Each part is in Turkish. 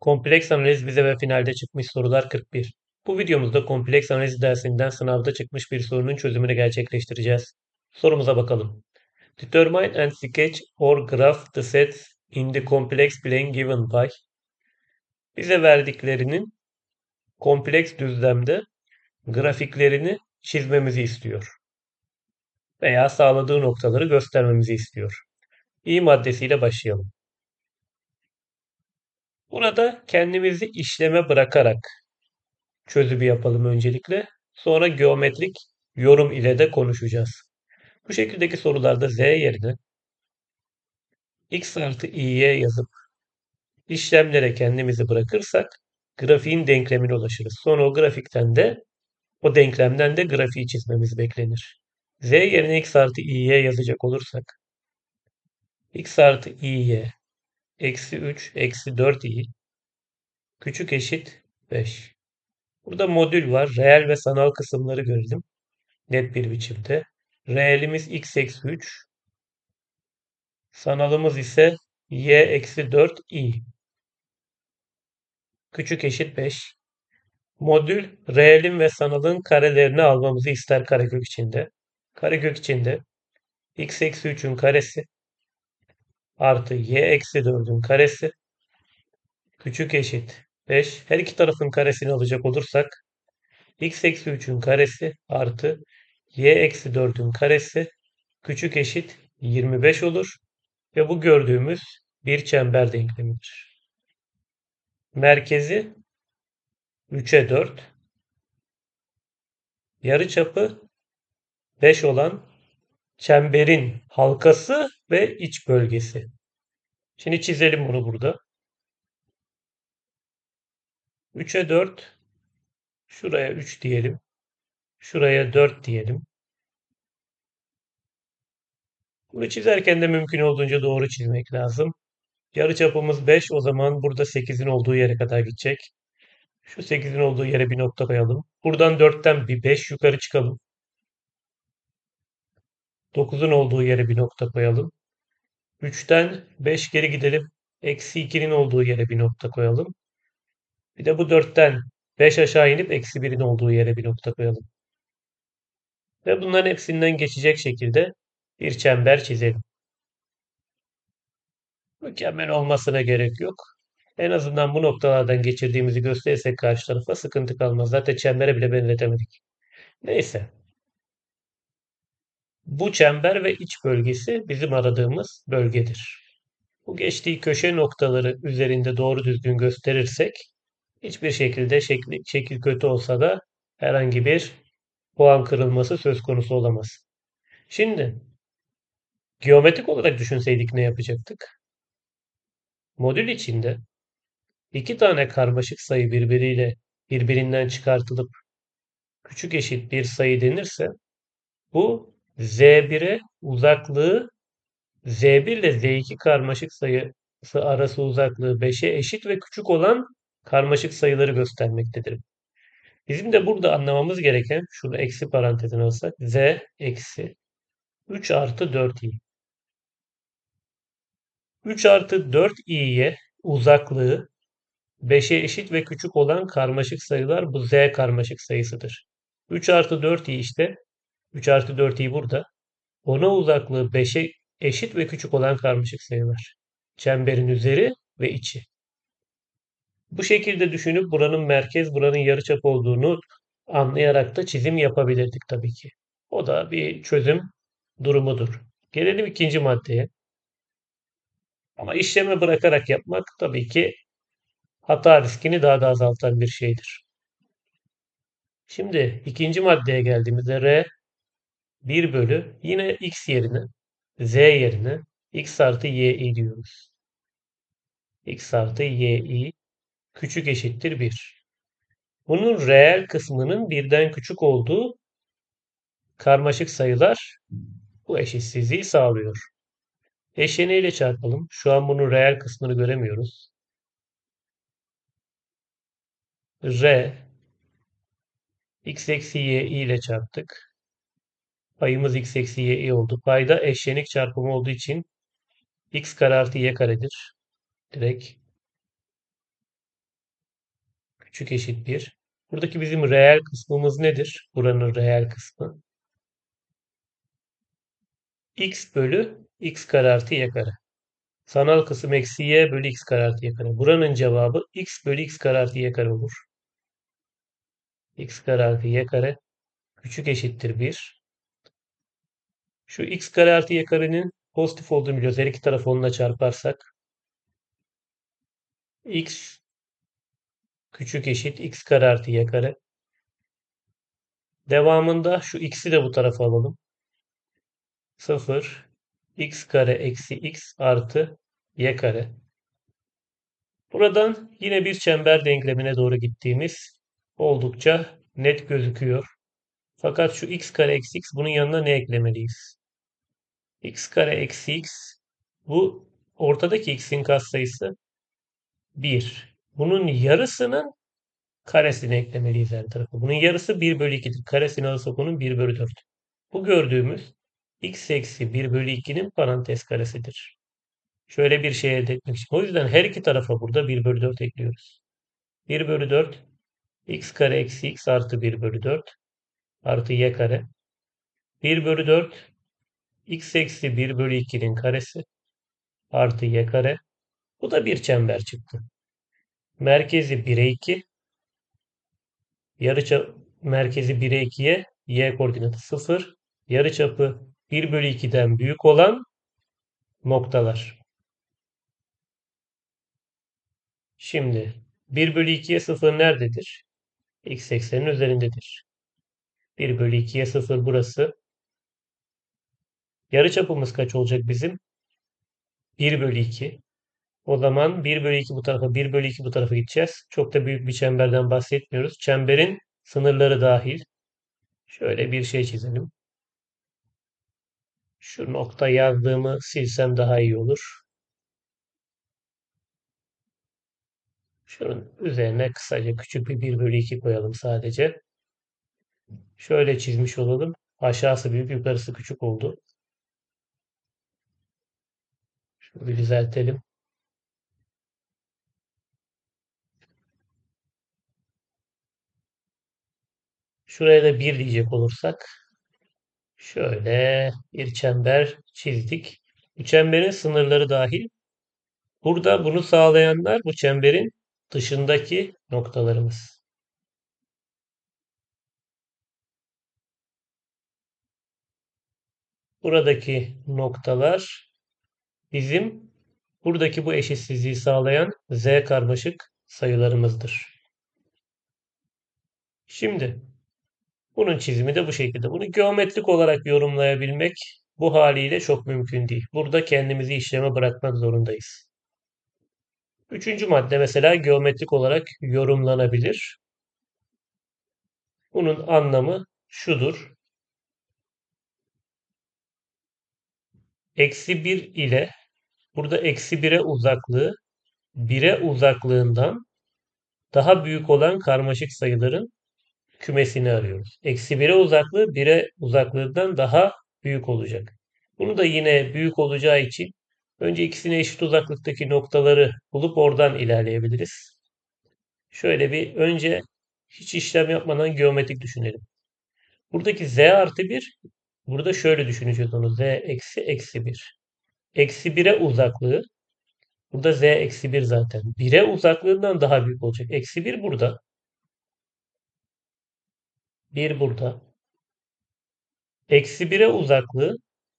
Kompleks analiz vize ve finalde çıkmış sorular 41. Bu videomuzda kompleks analiz dersinden sınavda çıkmış bir sorunun çözümünü gerçekleştireceğiz. Sorumuza bakalım. Determine and sketch or graph the sets in the complex plane given by bize verdiklerinin kompleks düzlemde grafiklerini çizmemizi istiyor. Veya sağladığı noktaları göstermemizi istiyor. İ maddesiyle başlayalım. Burada kendimizi işleme bırakarak çözümü yapalım öncelikle. Sonra geometrik yorum ile de konuşacağız. Bu şekildeki sorularda z yerine x artı i'ye yazıp işlemlere kendimizi bırakırsak grafiğin denklemine ulaşırız. Sonra o grafikten de o denklemden de grafiği çizmemiz beklenir. z yerine x artı i'ye yazacak olursak x artı i'ye eksi 3 eksi 4i küçük eşit 5. Burada modül var. Reel ve sanal kısımları görelim. Net bir biçimde. Reelimiz x eksi 3. Sanalımız ise y eksi 4 i. Küçük eşit 5. Modül reelin ve sanalın karelerini almamızı ister karekök içinde. Karekök içinde x eksi 3'ün karesi artı y eksi 4'ün karesi küçük eşit 5. Her iki tarafın karesini alacak olursak x eksi 3'ün karesi artı y eksi 4'ün karesi küçük eşit 25 olur. Ve bu gördüğümüz bir çember denklemidir. Merkezi 3'e 4. Yarıçapı 5 olan çemberin halkası ve iç bölgesi. Şimdi çizelim bunu burada. 3'e 4 şuraya 3 diyelim. Şuraya 4 diyelim. Bunu çizerken de mümkün olduğunca doğru çizmek lazım. Yarıçapımız 5 o zaman burada 8'in olduğu yere kadar gidecek. Şu 8'in olduğu yere bir nokta koyalım. Buradan 4'ten bir 5 yukarı çıkalım. 9'un olduğu yere bir nokta koyalım. 3'ten 5 geri gidelim. Eksi 2'nin olduğu yere bir nokta koyalım. Bir de bu 4'ten 5 aşağı inip eksi 1'in olduğu yere bir nokta koyalım. Ve bunların hepsinden geçecek şekilde bir çember çizelim. Mükemmel olmasına gerek yok. En azından bu noktalardan geçirdiğimizi gösterirsek karşı tarafa sıkıntı kalmaz. Zaten çembere bile benzetemedik. Neyse. Bu çember ve iç bölgesi bizim aradığımız bölgedir. Bu geçtiği köşe noktaları üzerinde doğru düzgün gösterirsek hiçbir şekilde şekli, şekil kötü olsa da herhangi bir puan kırılması söz konusu olamaz. Şimdi geometrik olarak düşünseydik ne yapacaktık? Modül içinde iki tane karmaşık sayı birbiriyle birbirinden çıkartılıp küçük eşit bir sayı denirse bu Z1'e uzaklığı Z1 ile Z2 karmaşık sayısı arası uzaklığı 5'e eşit ve küçük olan karmaşık sayıları göstermektedir. Bizim de burada anlamamız gereken şunu eksi parantezine alsak Z eksi 3 artı 4i. 3 artı 4i'ye uzaklığı 5'e eşit ve küçük olan karmaşık sayılar bu z karmaşık sayısıdır. 3 artı 4i işte 3 artı 4i burada. Ona uzaklığı 5'e eşit ve küçük olan karmaşık sayılar. Çemberin üzeri ve içi. Bu şekilde düşünüp buranın merkez, buranın yarıçap olduğunu anlayarak da çizim yapabilirdik tabii ki. O da bir çözüm durumudur. Gelelim ikinci maddeye. Ama işleme bırakarak yapmak tabii ki hata riskini daha da azaltan bir şeydir. Şimdi ikinci maddeye geldiğimizde R 1 bölü yine x yerine z yerine x artı y diyoruz. x artı y küçük eşittir 1. Bunun reel kısmının birden küçük olduğu karmaşık sayılar bu eşitsizliği sağlıyor. Eşleniğiyle çarpalım. Şu an bunun reel kısmını göremiyoruz. R x eksi y ile çarptık. Payımız x eksi y oldu. Payda eşlenik çarpımı olduğu için x kare artı y karedir. Direkt küçük eşit 1. Buradaki bizim reel kısmımız nedir? Buranın reel kısmı. x bölü x kare artı y kare. Sanal kısım eksi y bölü x kare artı y kare. Buranın cevabı x bölü x kare artı y kare olur. x kare artı y kare küçük eşittir 1. Şu x kare artı y karenin pozitif olduğunu biliyoruz. Her iki tarafı onunla çarparsak x küçük eşit x kare artı y kare. Devamında şu x'i de bu tarafa alalım. 0 x kare eksi x artı y kare. Buradan yine bir çember denklemine doğru gittiğimiz oldukça net gözüküyor. Fakat şu x kare eksi x bunun yanına ne eklemeliyiz? X kare eksi x bu ortadaki x'in katsayısı 1. Bunun yarısının karesini eklemeliyiz her tarafa. Bunun yarısı 1 bölü 2'dir. Karesini alırsak onun 1 bölü 4. Bu gördüğümüz x eksi 1 bölü 2'nin parantez karesidir. Şöyle bir şey elde etmek için. O yüzden her iki tarafa burada 1 bölü 4 ekliyoruz. 1 bölü 4 x kare eksi x artı 1 bölü 4 artı y kare. 1 bölü 4 x eksi 1 bölü 2'nin karesi artı y kare. Bu da bir çember çıktı. Merkezi 1'e 2. Yarıçap merkezi 1'e 2'ye y koordinatı 0. Yarıçapı 1 bölü 2'den büyük olan noktalar. Şimdi 1 bölü 2'ye 0 nerededir? X eksenin üzerindedir. 1 bölü 2'ye 0 burası. Yarıçapımız kaç olacak bizim? 1 bölü 2. O zaman 1 bölü 2 bu tarafa 1 bölü 2 bu tarafa gideceğiz. Çok da büyük bir çemberden bahsetmiyoruz. Çemberin sınırları dahil. Şöyle bir şey çizelim. Şu nokta yazdığımı silsem daha iyi olur. Şunun üzerine kısaca küçük bir 1 bölü 2 koyalım sadece. Şöyle çizmiş olalım. Aşağısı büyük, yukarısı küçük oldu. Bir düzeltelim. Şuraya da 1 diyecek olursak şöyle bir çember çizdik. Bu çemberin sınırları dahil. Burada bunu sağlayanlar bu çemberin dışındaki noktalarımız. Buradaki noktalar bizim buradaki bu eşitsizliği sağlayan z karmaşık sayılarımızdır. Şimdi bunun çizimi de bu şekilde. Bunu geometrik olarak yorumlayabilmek bu haliyle çok mümkün değil. Burada kendimizi işleme bırakmak zorundayız. Üçüncü madde mesela geometrik olarak yorumlanabilir. Bunun anlamı şudur. Eksi 1 ile burada eksi 1'e uzaklığı 1'e uzaklığından daha büyük olan karmaşık sayıların kümesini arıyoruz. Eksi 1'e uzaklığı 1'e uzaklığından daha büyük olacak. Bunu da yine büyük olacağı için önce ikisine eşit uzaklıktaki noktaları bulup oradan ilerleyebiliriz. Şöyle bir önce hiç işlem yapmadan geometrik düşünelim. Buradaki z artı 1 burada şöyle düşüneceğiz onu. z eksi eksi 1. Eksi 1'e uzaklığı burada z eksi 1 zaten. 1'e uzaklığından daha büyük olacak. Eksi 1 burada. 1 burada. Eksi 1'e uzaklığı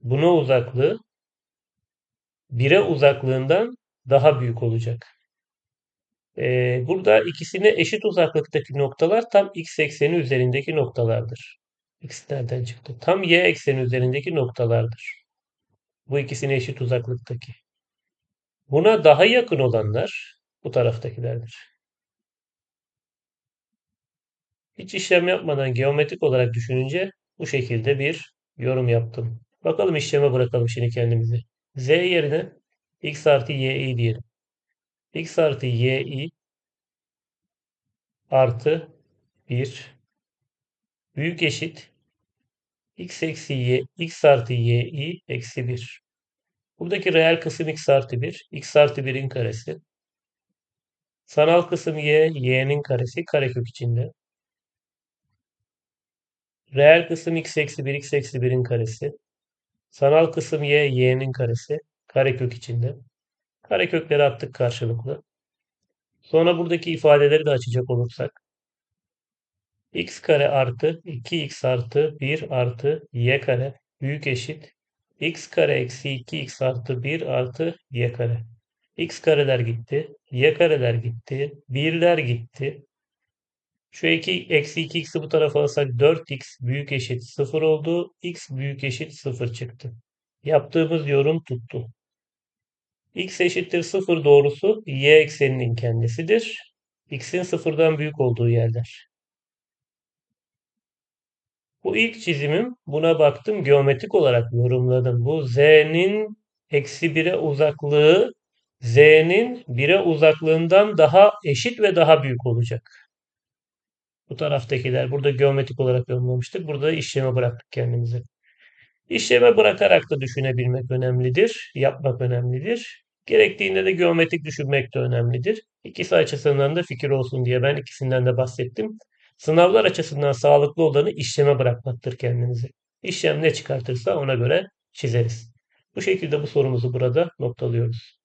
buna uzaklığı 1'e uzaklığından daha büyük olacak. Ee, burada ikisine eşit uzaklıktaki noktalar tam x ekseni üzerindeki noktalardır. X nereden çıktı? Tam y ekseni üzerindeki noktalardır. Bu ikisine eşit uzaklıktaki. Buna daha yakın olanlar bu taraftakilerdir. Hiç işlem yapmadan geometrik olarak düşününce bu şekilde bir yorum yaptım. Bakalım işleme bırakalım şimdi kendimizi. Z yerine x artı y diyelim. x artı y artı 1 büyük eşit x eksi y x artı y eksi 1. Buradaki reel kısım x artı 1. x artı 1'in karesi. Sanal kısım y, y'nin karesi karekök içinde. Reel kısım x eksi 1, x eksi 1'in karesi. Sanal kısım y, y'nin karesi karekök içinde. Karekökleri attık karşılıklı. Sonra buradaki ifadeleri de açacak olursak. x kare artı 2x artı 1 artı y kare büyük eşit x kare eksi 2x artı 1 artı y kare. x kareler gitti. y kareler gitti. 1'ler gitti. Şu 2 eksi 2x'i bu tarafa alırsak 4x büyük eşit 0 oldu. x büyük eşit 0 çıktı. Yaptığımız yorum tuttu. x eşittir 0 doğrusu y ekseninin kendisidir. x'in sıfırdan büyük olduğu yerler. Bu ilk çizimim. Buna baktım. Geometrik olarak yorumladım. Bu z'nin eksi 1'e uzaklığı z'nin 1'e uzaklığından daha eşit ve daha büyük olacak. Bu taraftakiler burada geometrik olarak yorumlamıştık. Burada işleme bıraktık kendimizi. İşleme bırakarak da düşünebilmek önemlidir. Yapmak önemlidir. Gerektiğinde de geometrik düşünmek de önemlidir. İkisi açısından da fikir olsun diye ben ikisinden de bahsettim. Sınavlar açısından sağlıklı olanı işleme bırakmaktır kendinizi. İşlem ne çıkartırsa ona göre çizeriz. Bu şekilde bu sorumuzu burada noktalıyoruz.